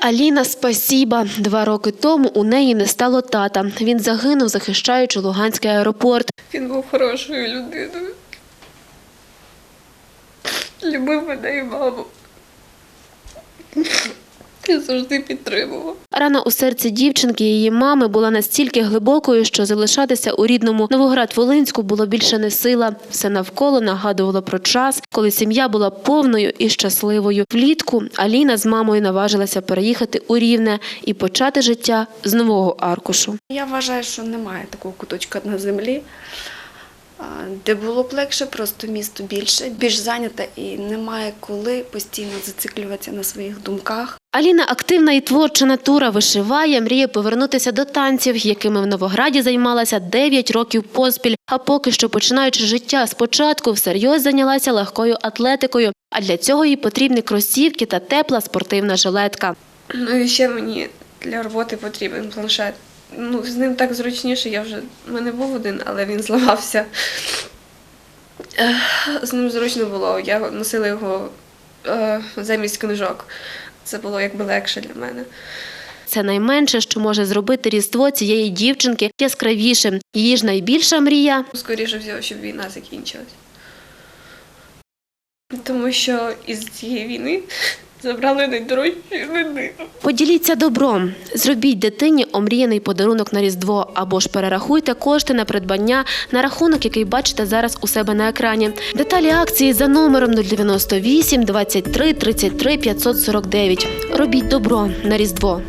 Аліна, спасіба. Два роки тому у неї не стало тата. Він загинув, захищаючи Луганський аеропорт. Він був хорошою людиною. Любив мене і маму. І завжди підтримував. Рана у серці дівчинки і її мами була настільки глибокою, що залишатися у рідному Новоград-Волинську було більше не сила. Все навколо нагадувало про час, коли сім'я була повною і щасливою. Влітку Аліна з мамою наважилася переїхати у Рівне і почати життя з нового аркушу. Я вважаю, що немає такого куточка на землі, де було б легше, просто місто більше, більш зайняте і немає коли постійно зациклюватися на своїх думках. Аліна активна і творча натура вишиває, мріє повернутися до танців, якими в Новограді займалася 9 років поспіль. А поки що, починаючи життя спочатку, всерйоз зайнялася легкою атлетикою. А для цього їй потрібні кросівки та тепла спортивна жилетка. Ну і ще мені для роботи потрібен планшет. Ну, з ним так зручніше, я вже в мене був один, але він зламався. З ним зручно було. Я носила його замість книжок. Це було якби легше для мене. Це найменше, що може зробити різдво цієї дівчинки яскравішим. Її ж найбільша мрія Скоріше всього, щоб війна закінчилась. Тому що із цієї війни забрали найдорожчу людину. Поділіться добром, зробіть дитині омріяний подарунок на Різдво або ж перерахуйте кошти на придбання на рахунок, який бачите зараз у себе на екрані. Деталі акції за номером 098 23 33 549. Робіть добро на Різдво.